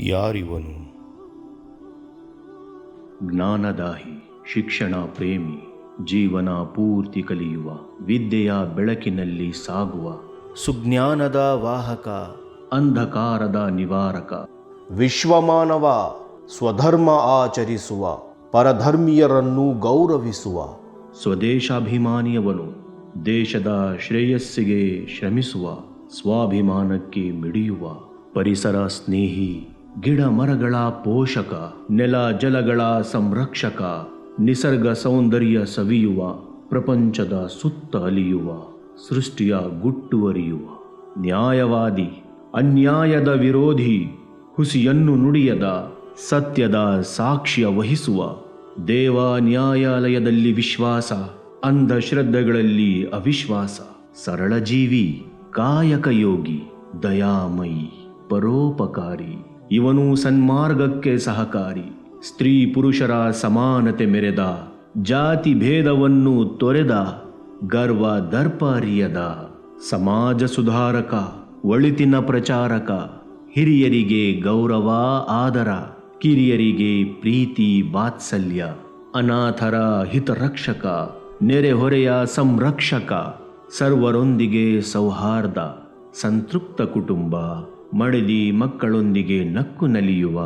ಯಾರಿವನು? ಜ್ಞಾನದಾಹಿ ಶಿಕ್ಷಣ ಪ್ರೇಮಿ ಜೀವನ ಪೂರ್ತಿ ಕಲಿಯುವ ವಿದ್ಯೆಯ ಬೆಳಕಿನಲ್ಲಿ ಸಾಗುವ ಸುಜ್ಞಾನದ ವಾಹಕ ಅಂಧಕಾರದ ನಿವಾರಕ ವಿಶ್ವಮಾನವ ಸ್ವಧರ್ಮ ಆಚರಿಸುವ ಪರಧರ್ಮೀಯರನ್ನು ಗೌರವಿಸುವ. ಸ್ವದೇಶಾಭಿಮಾನಿಯವನು ದೇಶದ ಶ್ರೇಯಸ್ಸಿಗೆ ಶ್ರಮಿಸುವ ಸ್ವಾಭಿಮಾನಕ್ಕೆ ಮಿಡಿಯುವ ಪರಿಸರ ಸ್ನೇಹಿ. ಗಿಡ ಮರಗಳ ಪೋಷಕ, ನೆಲ ಜಲಗಳ ಸಂರಕ್ಷಕ, ನಿಸರ್ಗ ಸೌಂದರ್ಯ ಸವಿಯುವ, ಪ್ರಪಂಚದ ಸುತ್ತ ಅಲಿಯುವ, ಸೃಷ್ಟಿಯ ಗುಟ್ಟುವರಿಯುವ ನ್ಯಾಯವಾದಿ, ಅನ್ಯಾಯದ ವಿರೋಧಿ, ಹುಸಿಯನ್ನು ನುಡಿಯದ, ಸತ್ಯದ ಸಾಕ್ಷ್ಯ ವಹಿಸುವ, ದೇವ ನ್ಯಾಯಾಲಯದಲ್ಲಿ ವಿಶ್ವಾಸ ಅಂಧಶ್ರದ್ಧೆಗಳಲ್ಲಿ ಅವಿಶ್ವಾಸ, ಸರಳ ಜೀವಿ, ಕಾಯಕ ಯೋಗಿ, ದಯಾಮಯಿ, ಪರೋಪಕಾರಿ. ಇವನು ಸನ್ಮಾರ್ಗಕ್ಕೆ ಸಹಕಾರಿ, ಸ್ತ್ರೀ ಪುರುಷರ ಸಮಾನತೆ ಮೆರೆದ, ಜಾತಿ ಭೇದವನ್ನು ತೊರೆದ, ಗರ್ವ ದರ್ಪಾರಿಯದ, ಸಮಾಜ ಸುಧಾರಕ, ಒಳಿತಿನ ಪ್ರಚಾರಕ, ಹಿರಿಯರಿಗೆ ಗೌರವ ಆದರ, ಕಿರಿಯರಿಗೆ ಪ್ರೀತಿ ವಾತ್ಸಲ್ಯ, ಅನಾಥರ ಹಿತರಕ್ಷಕ, ನೆರೆಹೊರೆಯ ಸಂರಕ್ಷಕ, ಸರ್ವರೊಂದಿಗೆ ಸೌಹಾರ್ದ. ಸಂತೃಪ್ತ ಕುಟುಂಬ ಮಡದಿ ಮಕ್ಕಳೊಂದಿಗೆ ನಕ್ಕು ನಲಿಯುವ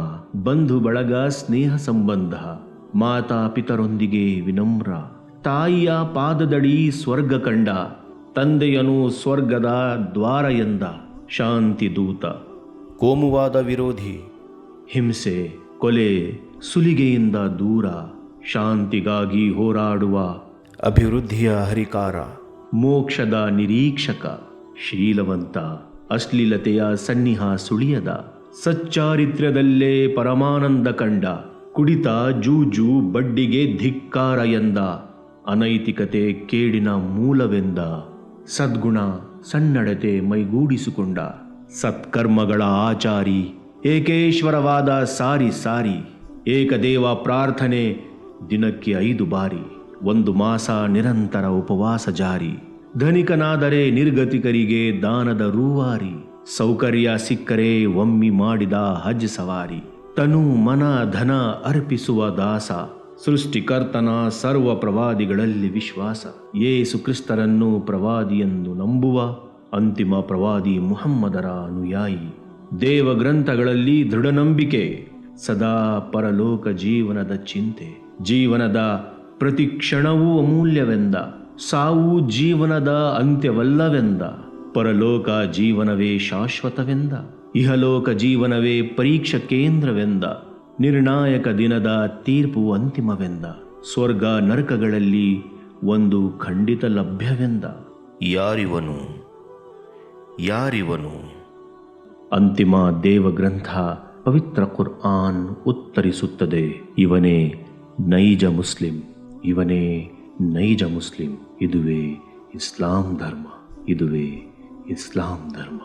ಬಂಧು ಬಳಗ ಸ್ನೇಹ ಸಂಬಂಧ ಮಾತಾ ಪಿತರೊಂದಿಗೆ ವಿನಮ್ರ ತಾಯಿಯ ಪಾದದಡಿ ಸ್ವರ್ಗ ಕಂಡ ತಂದೆಯನು ಸ್ವರ್ಗದ ದ್ವಾರ ಎಂದ ಶಾಂತಿ ದೂತ. ಕೋಮುವಾದ ವಿರೋಧಿ. ಹಿಂಸೆ ಕೊಲೆ ಸುಲಿಗೆಯಿಂದ ದೂರ ಶಾಂತಿಗಾಗಿ ಹೋರಾಡುವ. ಅಭಿವೃದ್ಧಿಯ ಹರಿಕಾರ. ಮೋಕ್ಷದ ನಿರೀಕ್ಷಕ. ಶೀಲವಂತ, ಅಶ್ಲೀಲತೆಯ ಸನ್ನಿಹ ಸುಳಿಯದ ಸಚ್ಚಾರಿತ್ರ್ಯದಲ್ಲೇ ಪರಮಾನಂದ ಕಂಡ, ಕುಡಿತ ಜೂಜು ಬಡ್ಡಿಗೆ ಧಿಕ್ಕಾರ ಎಂದ, ಅನೈತಿಕತೆ ಕೇಡಿನ ಮೂಲವೆಂದ, ಸದ್ಗುಣ ಸನ್ನಡತೆ ಮೈಗೂಡಿಸಿಕೊಂಡ, ಸತ್ಕರ್ಮಗಳ ಆಚಾರಿ, ಏಕೇಶ್ವರವಾದ ಸಾರಿ ಸಾರಿ, ಏಕದೇವ ಪ್ರಾರ್ಥನೆ ದಿನಕ್ಕೆ ಐದು ಬಾರಿ, ಒಂದು ಮಾಸ ನಿರಂತರ ಉಪವಾಸ ಜಾರಿ. ಧನಿಕನಾದರೆ ನಿರ್ಗತಿಕರಿಗೆ ದಾನದ ರೂವಾರಿ. ಸೌಕರ್ಯ ಸಿಕ್ಕರೆ ಒಮ್ಮಿ ಮಾಡಿದ ಹಜ್ ಸವಾರಿ. ತನು ಮನ ಧನ ಅರ್ಪಿಸುವ ದಾಸ. ಸೃಷ್ಟಿಕರ್ತನ ಸರ್ವ ಪ್ರವಾದಿಗಳಲ್ಲಿ ವಿಶ್ವಾಸ. ಯೇಸು ಕ್ರಿಸ್ತರನ್ನು ಪ್ರವಾದಿಯೆಂದು ನಂಬುವ ಅಂತಿಮ ಪ್ರವಾದಿ ಮುಹಮ್ಮದರ ಅನುಯಾಯಿ. ದೇವ ಗ್ರಂಥಗಳಲ್ಲಿ ದೃಢ ನಂಬಿಕೆ ಸದಾ ಪರಲೋಕ ಜೀವನದ ಚಿಂತೆ. ಜೀವನದ ಪ್ರತಿ ಕ್ಷಣವೂ ಅಮೂಲ್ಯವೆಂದ. ಸಾವು ಜೀವನದ ಅಂತ್ಯವಲ್ಲವೆಂದ ಪರಲೋಕ ಜೀವನವೇ ಶಾಶ್ವತವೆಂದ ಇಹಲೋಕ ಜೀವನವೇ ಪರೀಕ್ಷಾ ಕೇಂದ್ರವೆಂದ ನಿರ್ಣಾಯಕ ದಿನದ ತೀರ್ಪು ಅಂತಿಮವೆಂದ ಸ್ವರ್ಗ ನರಕಗಳಲ್ಲಿ ಒಂದು ಖಂಡಿತ ಲಭ್ಯವೆಂದ. ಯಾರಿವನು? ಯಾರಿವನು? ಅಂತಿಮ ದೇವಗ್ರಂಥ ಪವಿತ್ರ ಕುರ್ಆನ್ ಉತ್ತರಿಸುತ್ತದೆ ಇವನೇ ನೈಜ ಮುಸ್ಲಿಂ ಇವನೇ ನೈಜ ಮುಸ್ಲಿಂ ಇದುವೇ ಇಸ್ಲಾಂ ಧರ್ಮ ಇದುವೇ ಇಸ್ಲಾಂ ಧರ್ಮ